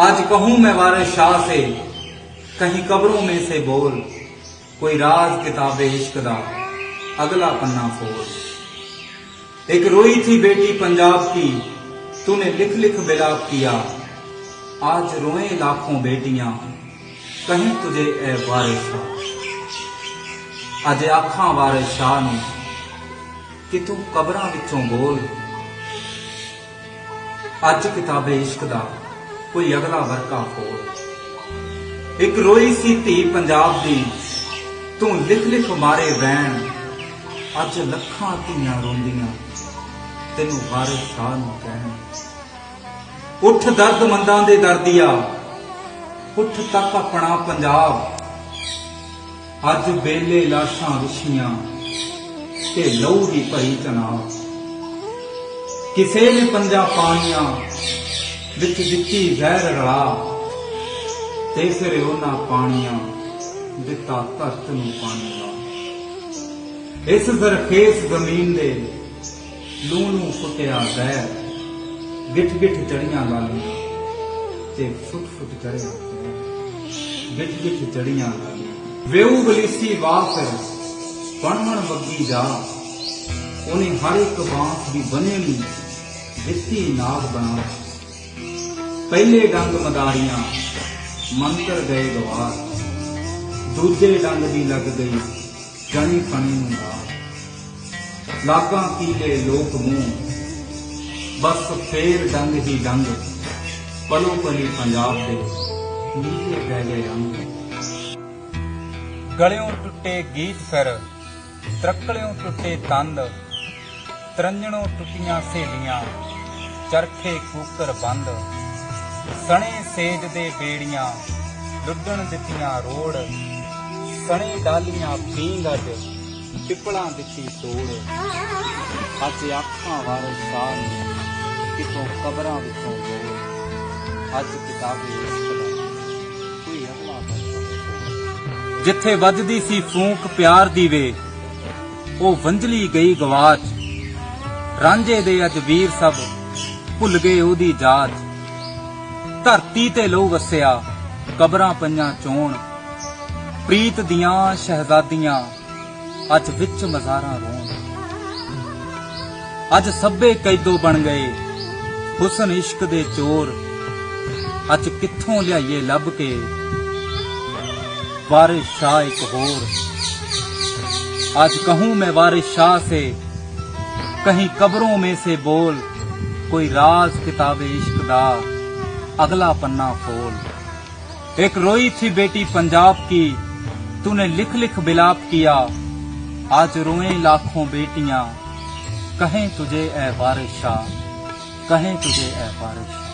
आज कहूँ मैं वार शाह से, कहीं कब्रों में से बोल, कोई राज किताब इश्क दा, अगला पन्ना फोल। एक रोई थी बेटी पंजाब की, तूने लिख लिख बिलाप किया, आज रोए लाखों बेटियाँ, कहीं तुझे ए वारिश अज आखा वारे शाह कि तू कब्रों बोल अज किताबे इश्क दा। ਕੋਈ ਅਗਲਾ ਵਰਕਾ ਖੋਲ ਇੱਕ ਰੋਈ ਸੀ ਧੀ ਪੰਜਾਬ ਦੀ, ਤੂੰ ਲਿਖ ਲਿਖ ਮਾਰੇ ਵੈਣ। ਅੱਜ ਲੱਖਾਂ ਧੀਆਂ ਰੋਂਦੀਆਂ, ਤੈਨੂੰ ਵਾਰਿਸ ਸ਼ਾਹ ਨੂੰ ਕਹਿਣ। ਉੱਠ ਦਰਦ ਮੰਦਾਂ ਦੇ ਦਰਦੀਆ, ਉੱਠ ਤੱਕ ਆਪਣਾ ਪੰਜਾਬ। ਅੱਜ ਬੇਲੇ ਲਾਸ਼ਾਂ ਵਿਛੀਆਂ ਤੇ ਲਹੂ ਦੀ ਭਰੀ ਤਨਾਵ ਕਿਸੇ ਨੇ ਪੰਜਾ ਪਾਣੀਆਂ ਵਿੱਚ ਦਿੱਤੀ ਜ਼ਹਿਰ ਰਲਾ। ਤੇ ਫਿਰ ਉਹਨਾਂ ਪਾਣੀਆਂ ਦਿੱਤਾ ਧਰਤ ਨੂੰ ਪਾਣੀ ਦਾ ਇਸ ਜ਼ਰਖੇਸ ਜ਼ਮੀਨ ਦੇ ਲੂਣ ਨੂੰ ਫੁੱਟਿਆ ਜ਼ਹਿਰ ਗਿੱਠ ਗਿੱਠ ਚੜੀਆਂ ਲਾਲੀਆਂ ਤੇ ਫੁੱਟ ਫੁੱਟ ਚੜਿਆ ਗਿੱਠ ਗਿੱਠ ਚੜੀਆਂ ਲਾਲੀਆਂ ਵੇਉ ਬਲੀਸੀ ਵਾਫਰ ਪਣਮਣ ਬੱਗੀ ਜਾ। ਉਹਨੇ ਹਰ ਇੱਕ ਬਾਂਸ ਦੀ ਬਨੇ ਨੂੰ ਦਿੱਤੀ ਨਾਗ ਬਣਾ ਪਹਿਲੇ ਡੰਗ ਮਦਾਰੀਆਂ ਮੰਤਰ ਗਏ ਗਵਾਰ। ਦੂਜੇ ਡੰਗ ਦੀ ਲੱਗ ਗਈ, ਜਣੀ ਫਣੀ ਨੂੰ ਦਾ ਲਾਗਾ ਕੀਲੇ ਲੋਕ ਮੂੰਹ, ਬਸ ਫੇਰ ਡੰਗ ਹੀ ਡੰਗ। ਪਲੋ ਪਲੀ ਪੰਜਾਬ ਦੇ ਨੀਲੇ ਪੈ ਗਏ ਅੰਗ ਗਲਿਓਂ ਟੁੱਟੇ ਗੀਤ ਫਿਰ, ਤਰਕਲਿਓਂ ਟੁੱਟੇ ਤੰਦ। ਤਰੰਜਣੋਂ ਟੁੱਟੀਆਂ ਸਹੇਲੀਆਂ, ਚਰਖੇ ਕੂਕਰ ਬੰਦ। ਸਣੇ ਸੇਜ ਦੇ ਬੇੜੀਆਂ ਲੁੱਡਣ ਦਿੱਤੀਆਂ ਰੋੜ, ਸਣੇ ਡਾਲੀਆਂ ਪੀਂਗੜ ਪਿੱਪਲਾਂ ਦਿੱਤੀ ਤੋੜ। ਅੱਜ ਅੱਖਾਂ ਵਾਲੇ ਸ਼ਾਹ ਨੂੰ, ਕਿਤੋਂ ਕਬਰਾਂ ਵਿੱਚੋਂ ਜੋੜ। ਅੱਜ ਕਿਤਾਬੇ ਕੋਈ ਅਗਲਾ ਜਿੱਥੇ ਵੱਜਦੀ ਸੀ ਫੂਕ ਪਿਆਰ ਦੀ ਵੇ, ਉਹ ਵੰਝਲੀ ਗਈ ਗਵਾਚ। ਰਾਂਝੇ ਦੇ ਅੱਜ ਵੀਰ ਸਭ ਭੁੱਲ ਗਏ ਉਹਦੀ ਜਾਚ। ਧਰਤੀ ਤੇ ਲੋ ਵਸਿਆ ਕਬਰਾਂ ਪਈਆਂ ਚੋਣ ਪ੍ਰੀਤ ਦੀਆਂ ਸ਼ਹਿਜ਼ਾਦੀਆਂ ਅੱਜ ਵਿੱਚ ਮਜ਼ਾਰਾਂ ਰੋਣ ਅੱਜ ਸਭੇ ਕੈਦੋ ਬਣ ਗਏ ਹੁਸਨ ਇਸ਼ਕ ਦੇ ਚੋਰ ਅੱਜ ਕਿੱਥੋਂ ਲਿਆਈਏ ਲੱਭ ਕੇ वारिस शाह एक होर आज कहूं मैं वारिस शाह से कहीं कब्रों में से बोल कोई राज किताबे इश्क दा अगला पन्ना खोल। एक रोई थी बेटी पंजाब की, तूने लिख लिख बिलाप किया। आज रोए लाखों बेटियाँ, कहें तुझे ए बारिश कहें तुझे ए बारिश।